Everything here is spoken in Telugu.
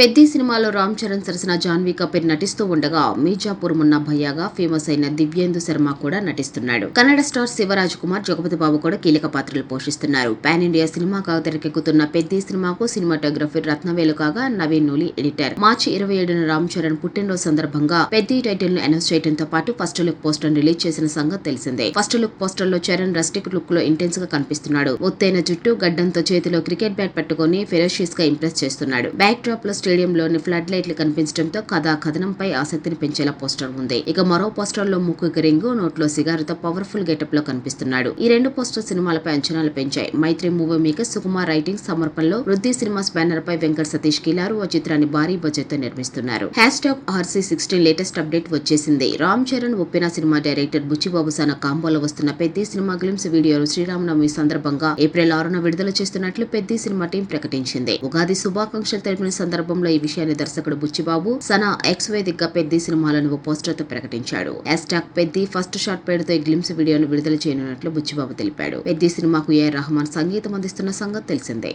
పెద్ది సినిమాలో రామ్ చరణ్ సరసన జాన్వీ కపూర్ నటిస్తూ ఉండగా మీర్జాపూర్ మున్నా భయ్యాగా ఫేమస్ అయిన దివ్యేందు శర్మ కూడా నటిస్తున్నాడు. కన్నడ స్టార్ శివరాజ్ కుమార్ జగపతి బాబు కూడా కీలక పాత్రలు పోషిస్తున్నారు. పాన్ ఇండియా సినిమాగా తెరకెక్కుతున్న పెద్ది సినిమాకు సినిమాటోగ్రఫీ రత్నవేలు కాగా నవీన్ నూలి ఎడిటర్. మార్చి ఇరవై ఏడున రామ్ చరణ్ పుట్టినరోజు సందర్భంగా పెద్ది టైటిల్ను అనౌన్స్ చేయడంతో పాటు ఫస్ట్ లుక్ పోస్టర్ రిలీజ్ చేసిన సంగతి తెలిసిందే. ఫస్ట్ లుక్ పోస్టర్లో చరణ్ రస్టిక్ లుక్లో ఇంటెన్స్గా కనిపిస్తున్నాడు. ఒత్తైన జుట్టు గడ్డంతో చేతిలో క్రికెట్ బ్యాట్ పట్టుకొని ఫెరోషియస్గా ఇంప్రెస్ చేస్తున్నాడు. బ్యాక్ డ్రాప్లో స్టేడియంలోని ఫ్లడ్ లైట్లు కనిపించడంతో కథా కథనంపై ఆసక్తిని పెంచేలా పోస్టర్ ఉంది. ఇక మరో పోస్టర్లో ముక్కుకి రింగు నోట్లో సిగారుతో పవర్ఫుల్ గెటప్లో కనిపిస్తున్నాడు. ఈ రెండు పోస్టర్ సినిమాలపై అంచనాలు పెంచాయి. Mythri movie maker Sukumar writing సమర్పణలో వృద్ధి సినిమాస్ బ్యానర్ పై వెంకట్ సతీష్ కిలారు ఓ చిత్రాన్ని భారీ బడ్జెట్తో నిర్మిస్తున్నారు. Hashtag RC sixteen latest update వచ్చేసింది. రామ్ చరణ్ ఒప్పిన సినిమా డైరెక్టర్ బుచ్చిబాబు సన కాంబోలో వస్తున్న పెద్ద సినిమా గ్లిమ్స్ వీడియోలు శ్రీరామనవమి సందర్భంగా ఏప్రిల్ ఆరున విడుదల చేస్తున్నట్లు పెద్ద సినిమా టీం ప్రకటించింది. ఉగాది శుభాకాంక్షలు తెలిపిన సందర్భంలో ఈ విషయాన్ని దర్శకుడు బుచ్చిబాబు సనా ఎక్స్ వేదికగా పెద్ది సినిమాలను ఓ పోస్టర్తో ప్రకటించాడు. హ్యాష్ పెద్ది ఫస్ట్ షాట్ పేరుతో ఈ గ్లిమ్స్ వీడియోను విడుదల చేయనున్నట్లు బుచ్చిబాబు తెలిపాడు. పెద్ది సినిమాకు ఏఆర్ రహమాన్ సంగీతం అందిస్తున్న సంగతి తెలిసిందే.